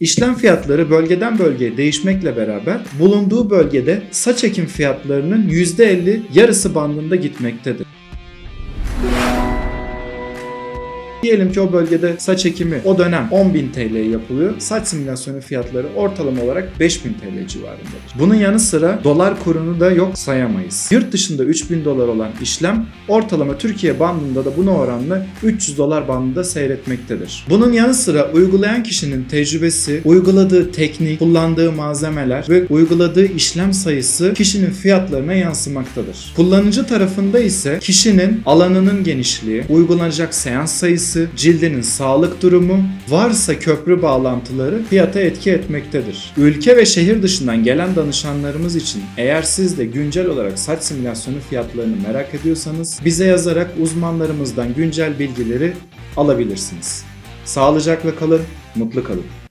İşlem fiyatları bölgeden bölgeye değişmekle beraber bulunduğu bölgede saç ekim fiyatlarının %50 yarısı bandında gitmektedir. Diyelim ki o bölgede saç ekimi o dönem 10.000 TL yapılıyor. Saç simülasyonu fiyatları ortalama olarak 5000 TL civarındadır. Bunun yanı sıra dolar kurunu da yok sayamayız. Yurt dışında 3000 dolar olan işlem ortalama Türkiye bandında da buna oranla 300 dolar bandında seyretmektedir. Bunun yanı sıra uygulayan kişinin tecrübesi, uyguladığı teknik, kullandığı malzemeler ve uyguladığı işlem sayısı kişinin fiyatlarına yansımaktadır. Kullanıcı tarafında ise kişinin alanının genişliği, uygulanacak seans sayısı, cildinin sağlık durumu, varsa köprü bağlantıları fiyata etki etmektedir. Ülke ve şehir dışından gelen danışanlarımız için eğer siz de güncel olarak saç simülasyonu fiyatlarını merak ediyorsanız bize yazarak uzmanlarımızdan güncel bilgileri alabilirsiniz. Sağlıcakla kalın, mutlu kalın.